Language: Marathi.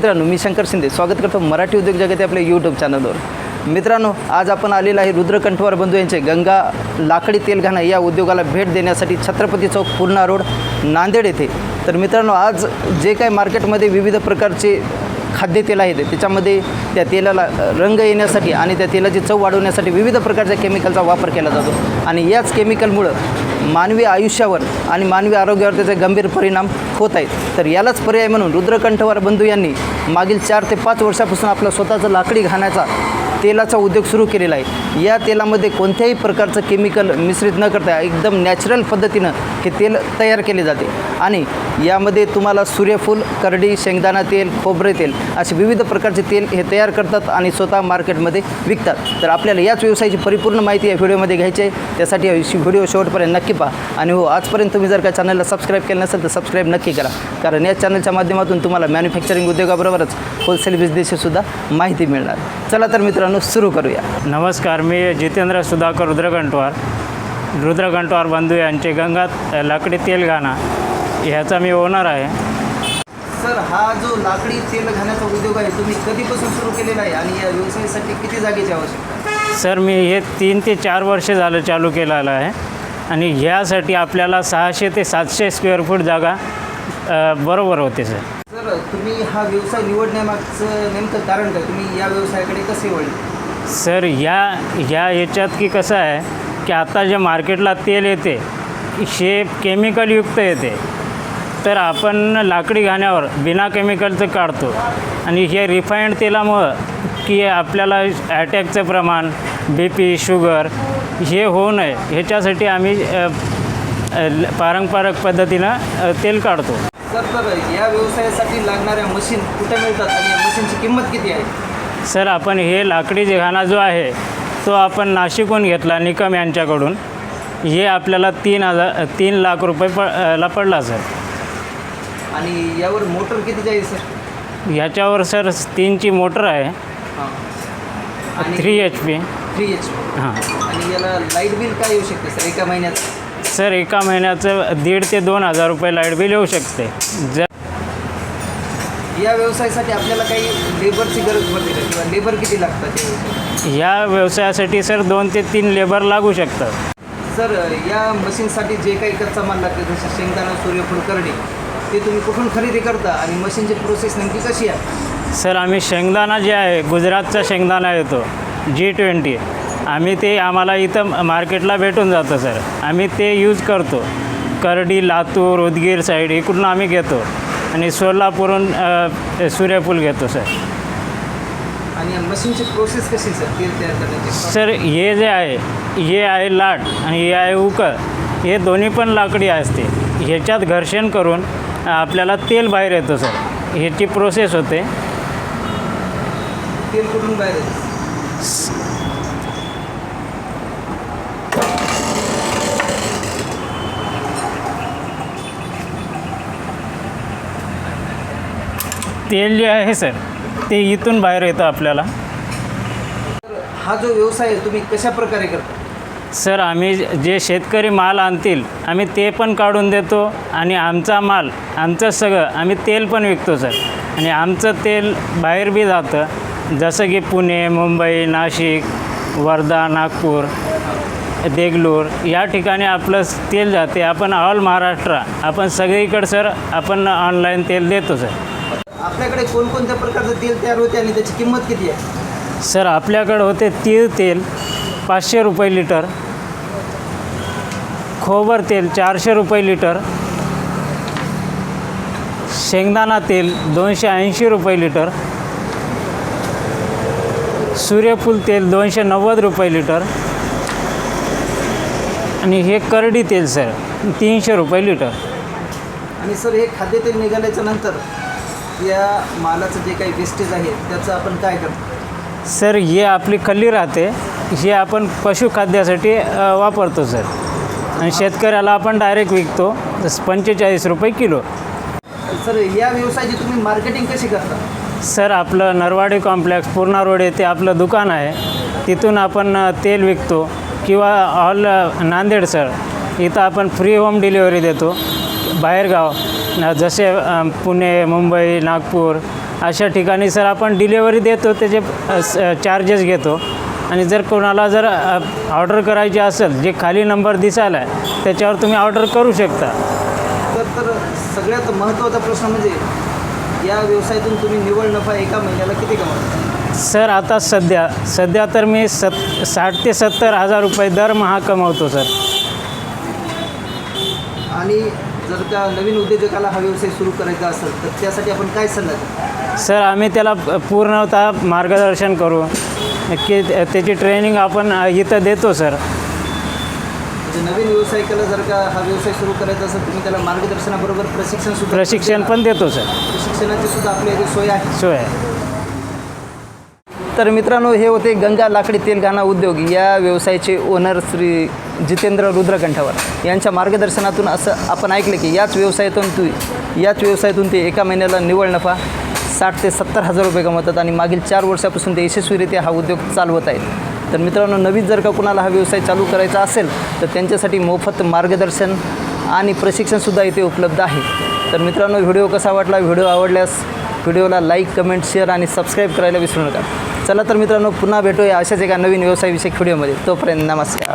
मित्रांनो मी शंकर शिंदे. स्वागत करतो मराठी उद्योग जगत आपल्या यूट्यूब चॅनलवर मित्रांनो आज आपण आलेलो आहे रुद्रकंठवार बंधू यांचे. गंगा लाकडी तेलघाणा या उद्योगाला भेट देण्यासाठी छत्रपती चौक पूर्णा रोड नांदेड येथे. तर मित्रांनो आज जे काही मार्केटमध्ये विविध प्रकारचे खाद्यतेल आहेत त्याच्यामध्ये त्या तेलाला रंग येण्यासाठी आणि त्या तेलाची चव वाढवण्यासाठी विविध प्रकारच्या केमिकलचा वापर केला जातो. आणि याच केमिकलमुळं मानवी आयुष्यावर आणि मानवी आरोग्यावर त्याचे गंभीर परिणाम होत आहेत. तर यालाच पर्याय म्हणून रुद्रकंठवार बंधू यांनी मागील चार ते पाच वर्षापासून आपलं स्वतःचं लाकडी घाण्याचा तेलाचा उद्योग सुरू केलेला आहे. या तेलामध्ये कोणत्याही प्रकारचं केमिकल मिश्रित न करता एकदम नॅचरल पद्धतीनं हे तेल तयार केले जाते. आणि यामध्ये तुम्हाला सूर्यफूल करडी शेंगदाणा तेल खोबरे तेल असे विविध प्रकारचे तेल हे तयार करतात आणि स्वतः मार्केटमध्ये विकतात. तर आपल्याला याच व्यवसायाची परिपूर्ण माहिती या व्हिडिओमध्ये घ्यायची आहे. त्यासाठी व्हिडिओ शेवटपर्यंत नक्की पहा. आणि हो आजपर्यंत तुम्ही जर का चॅनलला सबस्क्राईब केलं नसेल तर सबस्क्राईब नक्की करा. कारण या चॅनलच्या माध्यमातून तुम्हाला मॅन्युफॅक्चरिंग उद्योगाबरोबरच होलसेल बिझनेसची सुद्धा माहिती मिळणार. चला तर मित्रांनो सुरू करूया. नमस्कार मी जितेंद्र सुधाकर रुद्रगंटवार. रुद्रगंटवार बंधू यांचे गंगा लाकडी तेलघाणा ह्याचा मी ओनर आहे. सर हा जो लाकडी तेल घाण्याचा उद्योग आहे तुम्ही कधीपासून सुरू केलेला आहे आणि या व्यवसायासाठी किती जागेची आवश्यकता? सर मी हे तीन ते चार वर्ष झालं चालू केलेलं आहे आणि ह्यासाठी आपल्याला सहाशे ते सातशे स्क्वेअर फूट जागा अ, बरोबर होते सर. सर तुम्ही हा व्यवसाय निवडण्यामागचं नेमकं कारण काय? तुम्ही या व्यवसायाकडे कसे वळले? सर या ह्या याच्यात की कसं आहे की आता जे मार्केटला तेल येते हे केमिकलयुक्त येते. तर आपण लाकडी घाण्यावर बिना केमिकलचं काढतो. आणि हे रिफाईंड तेलामुळं की आपल्याला अटॅकचं प्रमाण बी पी शुगर हे होऊ नये. ह्याच्यासाठी आम्ही ल- पारंपरिक पद्धतीनं तेल काढतो. सर तर या व्यवसायासाठी लागणाऱ्या मशीन कुठे मिळतात आणि या मशीनची किंमत किती आहे? सर आपण हे लाकडी घाणा जो आहे तो आपण नाशिकहून घेतला निकम यांच्याकडून. हे आपल्याला तीन हजार तीन लाख रुपये प ला पडला सर. आणि यावर मोटर कितीची आहे सर? ह्याच्यावर सर तीनची मोटर आहे. हां. Three H P three H हां. आणि याला लाइट बिल काय येऊ शकते सर एका महिन्यात? सर एका महिन्याचं दीड ते दोन हजार रुपये लाइट बिल येऊ शकते. जर या व्यवसायासाठी आपल्याला काही लेबरची गरज पडते का? किंवा लेबर किती लागतात या व्यवसायात? व्यवसायासाठी सर दोन ते तीन लेबर लागू शकतात. सर या मशीनसाठी जे काही कच्चा माल लागते जसं शेंगदाणा सूर्यफूल करडी ते तुम्ही कुठून खरेदी करता? आणि मशीनची प्रोसेस नेमकी कशी आहे? सर आम्ही शेंगदाणा जे आहे गुजरातचा शेंगदाणा येतो जी ट्वेंटी आम्ही ते आम्हाला इथं मार्केटला भेटून जातं सर. आम्ही ते यूज करतो. करडी लातूर उदगीर साईड इकडून आम्ही घेतो. आणि सोलापूरहून अ, सूर्यफूल घेतो सर. आणि मशीनची प्रोसेस कशी सर? तेल तयार करण्याची सर हे जे आहे हे आहे लाट आणि हे आहे उकळ. हे दोन्ही पण लाकडी असते. ह्याच्यात घर्षण करून आपल्याला तेल बाहेर येतं सर. ह्याची प्रोसेस होते. तेल कुठून बाहेर येतं? तेल जे आहे सर ते इथून बाहेर येतं आपल्याला. हा जो व्यवसाय आहे तुम्ही कशा प्रकारे करता? सर आम्ही जे शेतकरी माल आणतील आम्ही ते पण काढून देतो आणि आमचा माल आमचं सगळं आम्ही तेल पण विकतो सर. आणि आमचं तेल बाहेर बी जातं जसं की पुणे मुंबई नाशिक वर्धा नागपूर देगलूर या ठिकाणी आपलं तेल जाते. आपण ऑल महाराष्ट्र आपण सगळीकडं सर आपण ऑनलाईन तेल देतो सर. आपल्याकडे कोणकोणत्या प्रकारचं तेल तयार होते आणि त्याची किंमत किती आहे? सर आपल्याकडं होते तीळ तेल पाचशे रुपये लिटर खोबर तेल चारशे रुपये लिटर शेंगदाणा तेल दोनशे ऐंशी रुपये लिटर सूर्यफूल तेल दोनशे नव्वद रुपये लिटर आणि हे करडी तेल सर तीनशे रुपये लिटर. आणि सर हे खाद्यतेल निघाल्याच्या नंतर या मालाचं जे काही वेस्टेज आहे त्याचं आपण काय करतो? सर हे आपली खल्ली राहते. हे आपण पशुखाद्यासाठी वापरतो सर. आणि शेतकऱ्याला आपण डायरेक्ट विकतो. जसं पंचेचाळीस रुपये किलो. सर या व्यवसायाची तुम्ही मार्केटिंग कशी करता? सर आपलं नरवाडी कॉम्प्लेक्स पूर्णा रोड येथे आपलं दुकान आहे. तिथून आपण तेल विकतो. किंवा ऑल नांदेड सर. इथं आपण फ्री होम डिलिव्हरी देतो. बाहेरगाव. जसे पुणे मुंबई नागपूर अशा ठिकाणी सर आपण डिलेवरी देतो त्याचे चार्जेस घेतो. आणि जर कोणाला जर ऑर्डर करायची असेल जे खाली नंबर दिसायला आहे त्याच्यावर तुम्ही ऑर्डर करू शकता. तर तर सगळ्यात महत्त्वाचा प्रश्न म्हणजे या व्यवसायातून तुम्ही निव्वळ नफा एका महिन्याला किती कमावता? सर आता सध्या सध्या तर मी सत साठ ते सत्तर हजार रुपये दरमहा कमवतो सर. आणि जर का नवीन उद्योजकाला हा व्यवसाय सुरू करायचा असेल तर त्यासाठी आपण काय सल्ला द्याल? सर आम्ही त्याला पूर्णतः मार्गदर्शन करू. की त्याची ट्रेनिंग आपण इथं देतो सर. म्हणजे नवीन व्यावसायिकाला जर का हा व्यवसाय सुरू करायचा असेल तुम्ही त्याला मार्गदर्शनाबरोबर प्रशिक्षण सुद्धा प्रशिक्षण पण देतो सर. प्रशिक्षणाची सुद्धा आपल्या इथे सोय आहे. सोय आहे. तर मित्रांनो हे होते गंगा लाकडी तेलघाणा उद्योग या व्यवसायाचे ओनर श्री जितेंद्र रुद्रकंठावर. यांच्या मार्गदर्शनातून असं आपण ऐकलं की याच व्यवसायातून तू याच व्यवसायातून ते एका महिन्याला निवड नफा साठ ते सत्तर हजार रुपये कमवतात आणि मागील चार वर्षापासून ते यशस्वीरित्या हा उद्योग चालवत आहेत. तर मित्रांनो नवीन जर का कुणाला हा व्यवसाय चालू करायचा असेल तर त्यांच्यासाठी मोफत मार्गदर्शन आणि प्रशिक्षणसुद्धा इथे उपलब्ध आहे. तर मित्रांनो व्हिडिओ कसा वाटला? व्हिडिओ आवडल्यास व्हिडिओला लाईक कमेंट शेअर आणि सबस्क्राईब करायला विसरू नका. चला तर मित्रांनो पुन्हा भेटूया अशाच एका नवीन व्यवसायविषयक व्हिडिओमध्ये. तोपर्यंत नमस्कार.